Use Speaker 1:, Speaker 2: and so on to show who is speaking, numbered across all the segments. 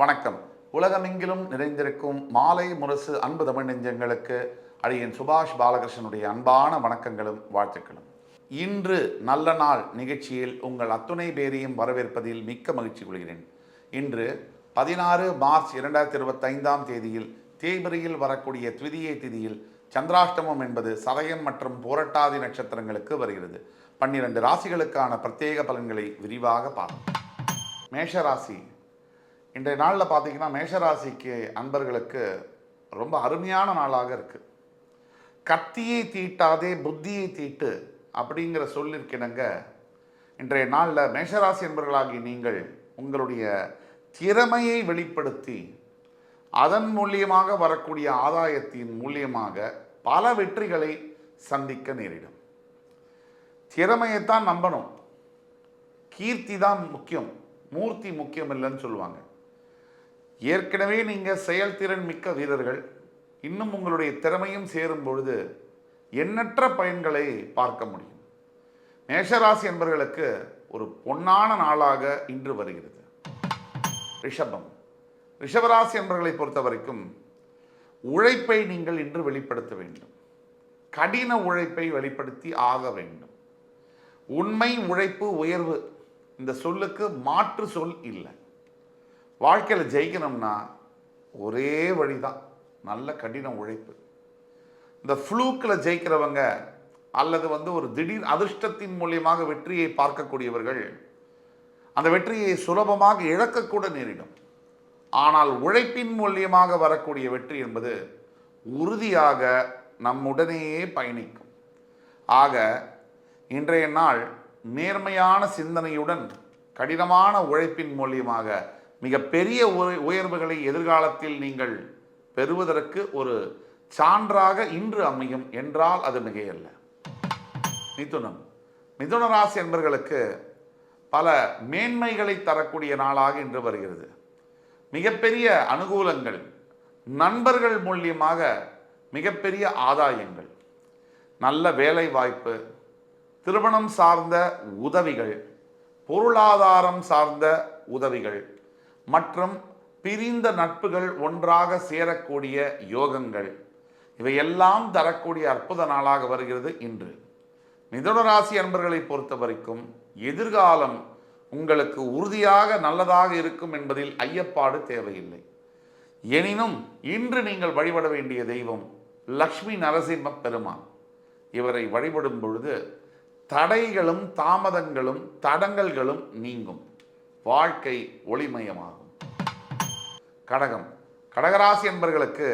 Speaker 1: வணக்கம். உலகமெங்கிலும் நிறைந்திருக்கும் மாலை முரசு அன்பு தமிழ் நெஞ்சங்களுக்கு அடியன் சுபாஷ் பாலகிருஷ்ணனுடைய அன்பான வணக்கங்களும் வாழ்த்துக்களும். இன்று நல்ல நாள் நிகழ்ச்சியில் உங்கள் அத்துணை பேரையும் வரவேற்பதில் மிக்க மகிழ்ச்சி கொள்கிறேன். இன்று பதினாறு மார்ச் இரண்டாயிரத்தி இருபத்தைந்தாம் தேதியில் தேய்பிரியில் வரக்கூடிய த்விதியை திதியில் சந்திராஷ்டமம் என்பது சதயம் மற்றும் போரட்டாதி நட்சத்திரங்களுக்கு வருகிறது. பன்னிரண்டு ராசிகளுக்கான பிரத்யேக பலன்களை விரிவாக பார்ப்போம். மேஷராசி இன்றைய நாளில் பார்த்தீங்கன்னா மேஷராசிக்கு அன்பர்களுக்கு ரொம்ப அருமையான நாளாக இருக்குது கத்தியை தீட்டாதே புத்தியை தீட்டு அப்படிங்கிற சொல்லிருக்கினங்க இன்றைய நாளில் மேஷராசி அன்பர்களாகி நீங்கள் உங்களுடைய திறமையை வெளிப்படுத்தி அதன் மூலியமாக வரக்கூடிய ஆதாயத்தின் மூலியமாக பல வெற்றிகளை சந்திக்க நேரிடும். திறமையைத்தான் நம்பணும். கீர்த்தி தான் முக்கியம். மூர்த்தி முக்கியம் இல்லைன்னு சொல்லுவாங்க. ஏற்கனவே நீங்கள் செயல்திறன் மிக்க வீரர்கள். இன்னும் உங்களுடைய திறமையும் சேரும் பொழுது எண்ணற்ற பயன்களை பார்க்க முடியும். மேஷராசி என்பர்களுக்கு ஒரு பொன்னான நாளாக இன்று வருகிறது. ரிஷபம். ரிஷபராசி என்பர்களை பொறுத்த வரைக்கும் உழைப்பை நீங்கள் இன்று வெளிப்படுத்த வேண்டும். கடின உழைப்பை வெளிப்படுத்தி ஆக வேண்டும். உண்மை உழைப்பு உயர்வு. இந்த சொல்லுக்கு மாற்று சொல் இல்லை. வாழ்க்கையில் ஜெயிக்கணும்னா ஒரே வழி தான் நல்ல கடின உழைப்பு. இந்த ஃப்ளூக்கில் ஜெயிக்கிறவங்க அல்லது வந்து ஒரு திடீர் அதிர்ஷ்டத்தின் மூலியமாக வெற்றியை பார்க்கக்கூடியவர்கள் அந்த வெற்றியை சுலபமாக இழக்கக்கூட நேரிடும். ஆனால் உழைப்பின் மூலியமாக வரக்கூடிய வெற்றி என்பது உறுதியாக நம்முடனேயே பயணிக்கும். ஆக இன்றைய நாள் நேர்மையான சிந்தனையுடன் கடினமான உழைப்பின் மூலியமாக மிகப்பெரிய உய- உயர்வுகளை எதிர்காலத்தில் நீங்கள் பெறுவதற்கு ஒரு சான்றாக இன்று அமையும் என்றால் அது மிகையல்ல. மிதுனம். மிதுன ராசி என்பர்களுக்கு பல மேன்மைகளை தரக்கூடிய நாளாக இன்று வருகிறது. மிகப்பெரிய அனுகூலங்கள் நண்பர்கள் மூலியமாக மிகப்பெரிய ஆதாயங்கள் நல்ல வேலை வாய்ப்பு திருமணம் சார்ந்த உதவிகள் பொருளாதாரம் சார்ந்த உதவிகள் மற்றும் பிரிந்த நட்புகள் ஒன்றாக சேரக்கூடிய யோகங்கள். இவையெல்லாம் தரக்கூடிய அற்புத நாளாக வருகிறது இன்று. மிதுன ராசி அன்பர்களை பொறுத்த வரைக்கும் எதிர்காலம் உங்களுக்கு உறுதியாக நல்லதாக இருக்கும் என்பதில் ஐயப்பாடு தேவையில்லை. எனினும் இன்று நீங்கள் வழிபட வேண்டிய தெய்வம் லக்ஷ்மி நரசிம்ம பெருமான். இவரை வழிபடும் பொழுது தடைகளும் தாமதங்களும் தடங்கல்களும் நீங்கும். வாழ்க்கை ஒளிமயமாகும். கடகம். கடகராசி என்பர்களுக்கு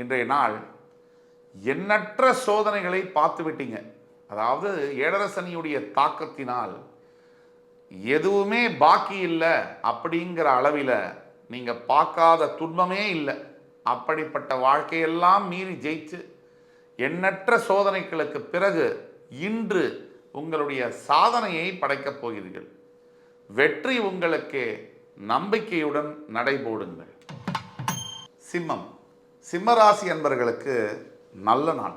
Speaker 1: இன்றைய நாள் எண்ணற்ற சோதனைகளை பார்த்து விட்டீங்க. அதாவது ஏழரசனியுடைய தாக்கத்தினால் எதுவுமே பாக்கி இல்லை அப்படிங்கிற அளவில் நீங்கள் பார்க்காத துன்பமே இல்லை. அப்படிப்பட்ட வாழ்க்கையெல்லாம் மீறி ஜெயிச்சு எண்ணற்ற சோதனைகளுக்கு பிறகு இன்று உங்களுடைய சாதனையை படைக்கப் போகிறீர்கள். வெற்றி உங்களுக்கு நம்பிக்கையுடன் நடைபோடுங்கள். சிம்மம். சிம்மராசி என்பவர்களுக்கு நல்ல நாள்.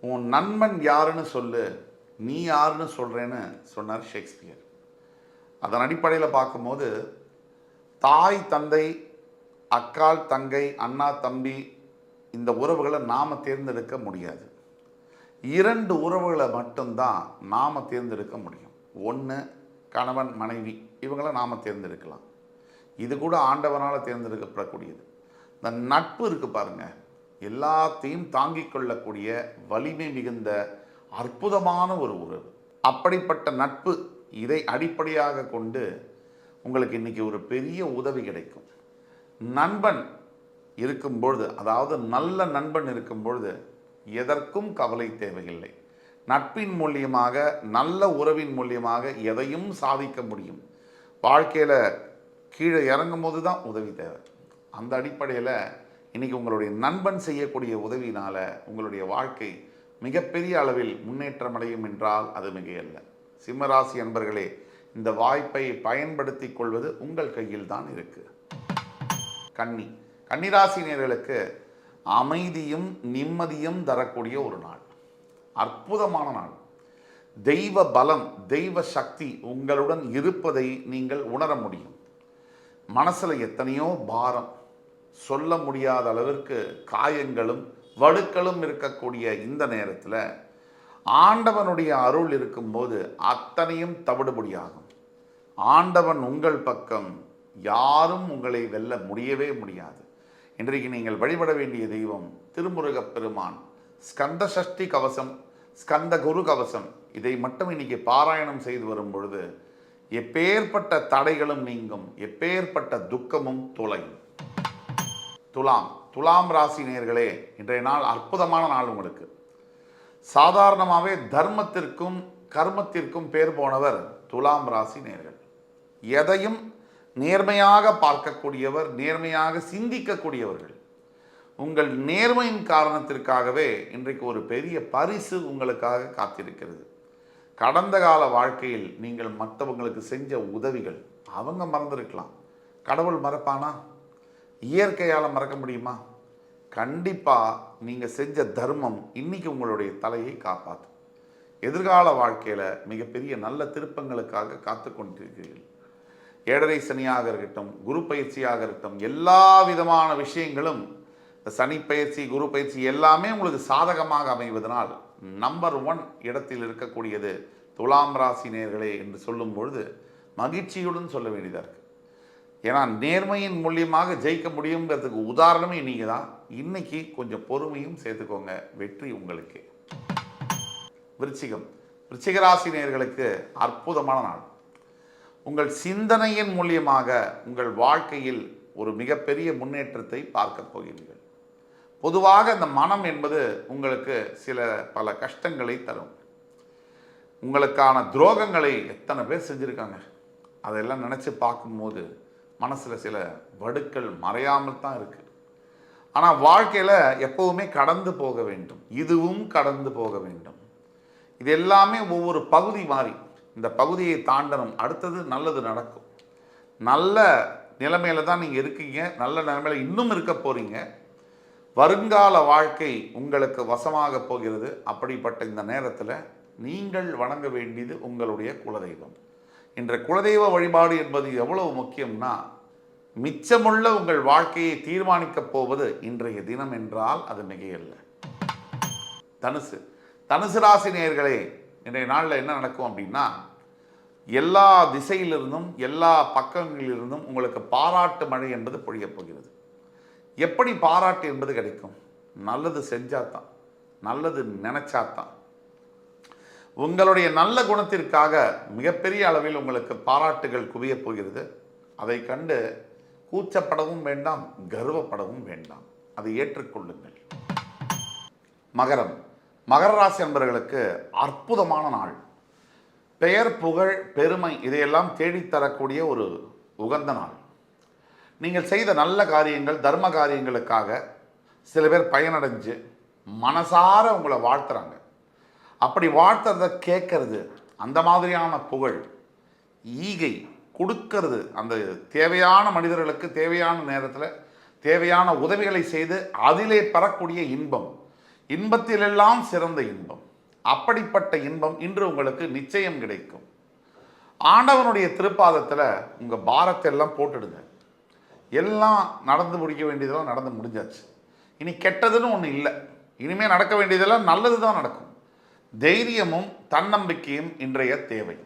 Speaker 1: உன் நண்பன் யாருன்னு சொல்லு நீ யாருன்னு சொல்கிறேன்னு சொன்னார் ஷேக்ஸ்பியர். அதன் அடிப்படையில் பார்க்கும்போது தாய் தந்தை அக்கால் தங்கை அண்ணா தம்பி இந்த உறவுகளை நாம் தேர்ந்தெடுக்க முடியாது. இரண்டு உறவுகளை மட்டும்தான் நாம் தேர்ந்தெடுக்க முடியும். ஒன்று கணவன் மனைவி இவங்களை நாம் தேர்ந்தெடுக்கலாம். இது கூட ஆண்டவனால் தேர்ந்தெடுக்கப்படக்கூடியது. இந்த நட்பு இருக்கு பாருங்க. எல்லாத்தையும் தாங்கிக் கொள்ளக்கூடிய வலிமை மிகுந்த அற்புதமான ஒரு உறவு. அப்படிப்பட்ட நட்பு இதை அடிப்படையாக கொண்டு உங்களுக்கு இன்னைக்கு ஒரு பெரிய உதவி கிடைக்கும். நண்பன் இருக்கும்பொழுது அதாவது நல்ல நண்பன் இருக்கும் பொழுது எதற்கும் கவலை தேவையில்லை. நட்பின் மூலியமாக நல்ல உறவின் மூலியமாக எதையும் சாதிக்க முடியும். வாழ்க்கையில் கீழே இறங்கும் போது தான் உதவி தேவை. அந்த அடிப்படையில் இன்றைக்கி உங்களுடைய நண்பன் செய்யக்கூடிய உதவியினால் உங்களுடைய வாழ்க்கை மிகப்பெரிய அளவில் முன்னேற்றம் அடையும் என்றால் அது மிகையல்ல. சிம்மராசி அன்பர்களே இந்த வாய்ப்பை பயன்படுத்தி கொள்வது உங்கள் கையில் தான் இருக்குது கன்னி கன்னிராசினியர்களுக்கு அமைதியும் நிம்மதியும் தரக்கூடிய ஒரு நாள். அற்புதமான நாள். தெய்வ பலம் தெய்வ சக்தி உங்களுடன் இருப்பதை நீங்கள் உணர முடியும். மனசில் எத்தனையோ பாரம் சொல்ல முடியாத அளவிற்கு காயங்களும் வடுக்களும் இருக்கக்கூடிய இந்த நேரத்தில் ஆண்டவனுடைய அருள் இருக்கும்போது அத்தனையும் தவிடுபடியாகும். ஆண்டவன் உங்கள் பக்கம் யாரும் உங்களை வெல்ல முடியவே முடியாது. இன்றைக்கு நீங்கள் வழிபட வேண்டிய தெய்வம் திருமுருகப் பெருமான். ஸ்கந்த சஷ்டி கவசம் ஸ்கந்த குரு கவசம். இதை மட்டும் இன்னைக்கு பாராயணம் செய்து வரும் பொழுது எப்பேற்பட்ட தடைகளும் நீங்கும் எப்பேற்பட்ட துக்கமும் தொலையும். துலாம். துலாம் ராசி நேர்களே இன்றைய நாள் அற்புதமான நாள் உங்களுக்கு. சாதாரணமாகவே தர்மத்திற்கும் கர்மத்திற்கும் பேர் போனவர் துலாம் ராசி நேர்கள் எதையும் நேர்மையாக பார்க்கக்கூடியவர் நேர்மையாக சிந்திக்கக்கூடியவர்கள். உங்கள் நேர்மையின் காரணத்திற்காகவே இன்றைக்கு ஒரு பெரிய பரிசு உங்களுக்காக காத்திருக்கிறது. கடந்த கால வாழ்க்கையில் நீங்கள் மற்றவங்களுக்கு செஞ்ச உதவிகள் அவங்க மறந்துருக்கலாம். கடவுள் மறப்பானா? இயற்கையால் மறக்க முடியுமா? கண்டிப்பாக நீங்கள் செஞ்ச தர்மம் இன்னைக்கு உங்களுடைய தலையை காப்பாற்றும் எதிர்கால வாழ்க்கையில் மிகப்பெரிய நல்ல திருப்பங்களுக்காக காத்து கொண்டிருக்கிறீர்கள். ஏழரை சனியாக இருக்கட்டும் குரு பயிற்சியாக இருக்கட்டும் எல்லா விதமான விஷயங்களும் இந்த சனி பயிற்சி குரு பயிற்சி எல்லாமே உங்களுக்கு சாதகமாக அமைவதனால் நம்பர் ஒன் இடத்தில் இருக்கக்கூடியது துலாம் ராசி நேர்களே என்று சொல்லும் பொழுது மகிழ்ச்சியுடன் சொல்ல வேண்டியதாக இருக்குது ஏன்னா நேர்மையின் மூலியமாக ஜெயிக்க முடியுங்கிறதுக்கு உதாரணமே நீங்கள் தான் இன்னைக்கு கொஞ்சம் பொறுமையும் சேர்த்துக்கோங்க. வெற்றி உங்களுக்கு. விருச்சிகம். விருச்சிகராசினியர்களுக்கு அற்புதமான நாள். உங்கள் சிந்தனையின் மூலியமாக உங்கள் வாழ்க்கையில் ஒரு மிகப்பெரிய முன்னேற்றத்தை பார்க்க போகிறீர்கள். பொதுவாக இந்த மனம் என்பது உங்களுக்கு சில பல கஷ்டங்களை தரும். உங்களுக்கான துரோகங்களை எத்தனை பேர் செஞ்சுருக்காங்க? அதெல்லாம் நினச்சி பார்க்கும்போது மனசில் சில வடுக்கள் மறையாமல் தான் இருக்குது ஆனால் வாழ்க்கையில் எப்போவுமே கடந்து போக வேண்டும். இதுவும் கடந்து போக வேண்டும். இது எல்லாமே ஒவ்வொரு பகுதி மாறி. இந்த பகுதியை தாண்டணும். அடுத்தது நல்லது நடக்கும். நல்ல நிலைமையில தான் நீங்கள் இருக்கீங்க. நல்ல நிலைமையில இன்னும் இருக்க போகிறீங்க வருங்கால வாழ்க்கை உங்களுக்கு வசமாக போகிறது. அப்படிப்பட்ட இந்த நேரத்தில் நீங்கள் வணங்க வேண்டியது உங்களுடைய குலதெய்வம். இன்ற குலதெய்வ வழிபாடு என்பது எவ்வளவு முக்கியம்னா மிச்சமுள்ள உங்கள் வாழ்க்கையை தீர்மானிக்கப் போவது இன்றைய தினம் என்றால் அது மிகையல்ல. தனுசு. தனுசு ராசினியர்களே இன்றைய நாளில் என்ன நடக்கும் அப்படின்னா எல்லா திசையிலிருந்தும் எல்லா பக்கங்களிலிருந்தும் உங்களுக்கு பாராட்டு மழை என்பது பொழியப் போகிறது. எப்படி பாராட்டு என்பது கிடைக்கும்? நல்லது செஞ்சாதான். நல்லது நினைச்சாதான். உங்களுடைய நல்ல குணத்திற்காக மிகப்பெரிய அளவில் உங்களுக்கு பாராட்டுகள் குவியப் போகிறது. அதை கண்டு கூச்சப்படவும் வேண்டாம் கர்வப்படவும் வேண்டாம். அதை ஏற்றுக்கொள்ளுங்கள். மகரம். மகர ராசி என்பவர்களுக்கு அற்புதமான நாள். பெயர் புகழ் பெருமை இதையெல்லாம் தேடித்தரக்கூடிய ஒரு உகந்த நாள். நீங்கள் செய்த நல்ல காரியங்கள் தர்ம காரியங்களுக்காக சில பேர் பயனடைஞ்சு மனசார உங்களை வாழ்த்துறாங்க. அப்படி வாழ்த்ததை கேட்கறது அந்த மாதிரியான புகழ் ஈகை கொடுக்கறது அந்த தேவையான மனிதர்களுக்கு தேவையான நேரத்தில் தேவையான உதவிகளை செய்து அதிலே பெறக்கூடிய இன்பம் இன்பத்திலெல்லாம் சிறந்த இன்பம் அப்படிப்பட்ட இன்பம் இன்று உங்களுக்கு நிச்சயம் கிடைக்கும். ஆண்டவனுடைய திருப்பாதத்தில் உங்கள் பாரத்தை எல்லாம் போட்டுடுங்க. எல்லாம் நடந்து முடிக்க வேண்டியதெல்லாம் நடந்து முடிஞ்சாச்சு. இனி கெட்டதுன்னு ஒன்று இல்லை. இனிமேல் நடக்க வேண்டியதெல்லாம் நல்லது தான் நடக்கும். தைரியமும் தன்னம்பிக்கையும் இன்றைய தேவை.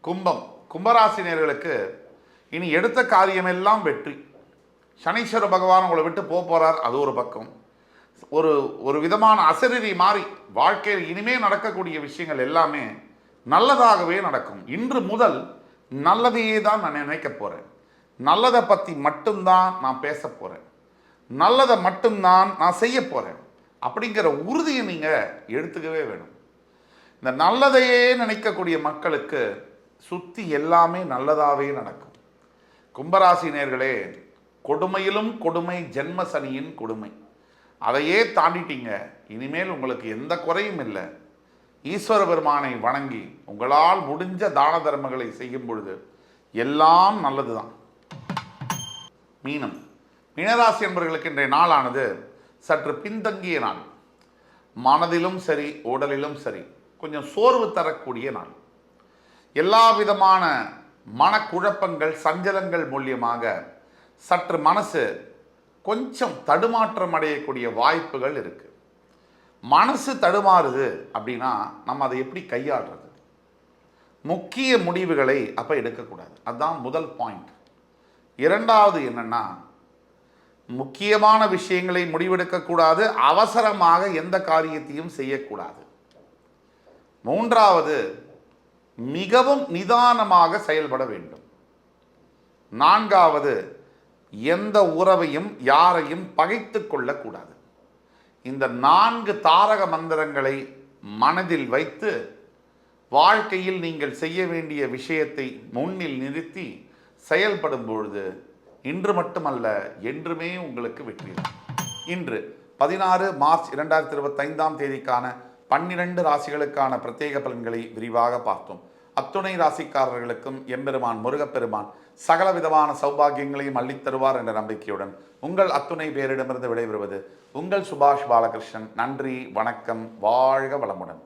Speaker 1: கும்பம். கும்பராசினியர்களுக்கு இனி எடுத்த காரியமெல்லாம் வெற்றி. சனீஸ்வர பகவான் உங்களை விட்டு போக போகிறார் அது ஒரு பக்கம். ஒரு ஒரு விதமான அசரீரி மாறி வாழ்க்கையில் இனிமே நடக்கக்கூடிய விஷயங்கள் எல்லாமே நல்லதாகவே நடக்கும். இன்று முதல் நல்லதையே தான் நான் நினைக்க போகிறேன் நல்லதை பற்றி மட்டும்தான் நான் பேச போகிறேன் நல்லதை மட்டும்தான் நான் செய்ய போகிறேன் அப்படிங்கிற உறுதியை நீங்கள் எடுத்துக்கவே வேணும். இந்த நல்லதையே நினைக்கக்கூடிய மக்களுக்கு சுற்றி எல்லாமே நல்லதாகவே நடக்கும். கும்பராசி நேர்களே கொடுமையிலும் கொடுமை ஜென்ம சனியின் கொடுமை. அதையே தாண்டிட்டீங்க. இனிமேல் உங்களுக்கு எந்த குறையும் இல்லை. ஈஸ்வர பெருமானை வணங்கி உங்களால் முடிஞ்ச தான தர்மங்களை செய்யும் பொழுது எல்லாம் நல்லது தான் மீனம். மீனராசி என்பவர்களுக்கு இன்றைய நாளானது சற்று பின்தங்கிய நாள். மனதிலும் சரி உடலிலும் சரி கொஞ்சம் சோர்வு தரக்கூடிய நாள். எல்லா விதமான மனக்குழப்பங்கள் சஞ்சலங்கள் மூலியமாக சற்று மனசு கொஞ்சம் தடுமாற்றம் அடையக்கூடிய வாய்ப்புகள் இருக்கு. மனசு தடுமாறுது அப்படின்னா நம்ம அதை எப்படி கையாளுறது? முக்கிய முடிவுகளை அப்போ எடுக்கக்கூடாது. அதுதான் முதல் பாயிண்ட் இரண்டாவது என்னென்னா முக்கியமான விஷயங்களை முடிவெடுக்கக்கூடாது அவசரமாக எந்த காரியத்தையும் செய்யக்கூடாது. மூன்றாவது மிகவும் நிதானமாக செயல்பட வேண்டும். நான்காவது எந்த உறவையும் யாரையும் பகைத்து கொள்ளக்கூடாது. இந்த நான்கு தாரக மந்திரங்களை மனதில் வைத்து வாழ்க்கையில் நீங்கள் செய்ய வேண்டிய விஷயத்தை முன்னில் நிறுத்தி செயல்படும் பொழுது இன்று மட்டுமல்ல என்றுமே உங்களுக்கு வெற்றி இன்று பதினாறு மார்ச் இரண்டாயிரத்தி இருபத்தைந்தாம் தேதிக்கான பன்னிரண்டு ராசிகளுக்கான பிரத்யேக பலன்களை விரிவாக பார்த்தோம். அத்துணை ராசிக்காரர்களுக்கும் எம்பெருமான் முருகப்பெருமான் சகல விதமான சௌபாகியங்களையும் அள்ளித்தருவார் என்ற நம்பிக்கையுடன் உங்கள் அத்துணை பேரிடமிருந்து விடைபெறுவது உங்கள் சுபாஷ் பாலகிருஷ்ணன். நன்றி வணக்கம் வாழ்க வளமுடன்.